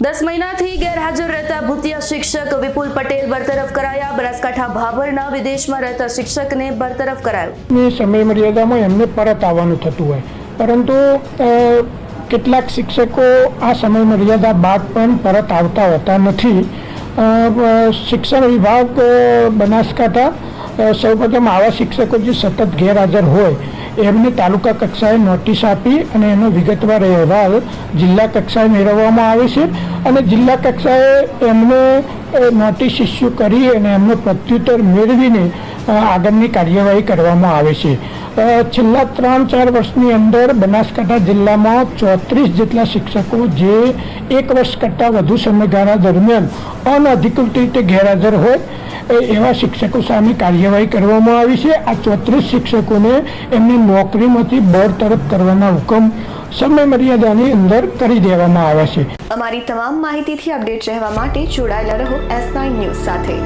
દસ મહિનાથી ગેરહાજર રહેતા ભૂતિયા શિક્ષક વિપુલ પટેલ બરતરફ કરાયા. બનાસકાંઠા ભાભરના વિદેશમાં રહેતા શિક્ષકને બરતરફ કરાયો. એ સમય મર્યાદામાં એમને પરત આવવાનું થતું હોય. પરંતુ કેટલાક શિક્ષકો આ સમય મર્યાદા બાદ પણ પરત આવતા હોતા નથી. શિક્ષણ વિભાગ બનાસકાંઠા સૌપ્રથમ આવા શિક્ષકો જે સતત ગેરહાજર હોય એમને તાલુકા કક્ષાએ નોટિસ આપી અને એનો વિગતવાર અહેવાલ જિલ્લા કક્ષાએ મેળવવામાં આવે છે અને જિલ્લા કક્ષાએ એમને નોટિસ ઇસ્યુ કરી અને એમનો પ્રત્યુત્તર મેળવીને આગળની કાર્યવાહી કરવામાં આવે છે. છેલ્લા ત્રણ ચાર વર્ષની અંદર બનાસકાંઠા જિલ્લામાં ચોત્રીસ જેટલા શિક્ષકો જે એક વર્ષ કરતાં વધુ સમયગાળા દરમિયાન અનઅધિકૃત રીતે ગેરહાજર હોય એવા શિક્ષકો સામે કાર્યવાહી કરવામાં આવી છે. આ ચોત્રીસ શિક્ષકોને એમની નોકરીમાંથી બરતરફ કરવાના હુકમ સમય મર્યાદાની અંદર કરી દેવામાં આવ્યા છે. અમારી તમામ માહિતીથી અપડેટ રહેવા માટે જોડાયેલા રહો એસ નાઇન ન્યૂઝ સાથે.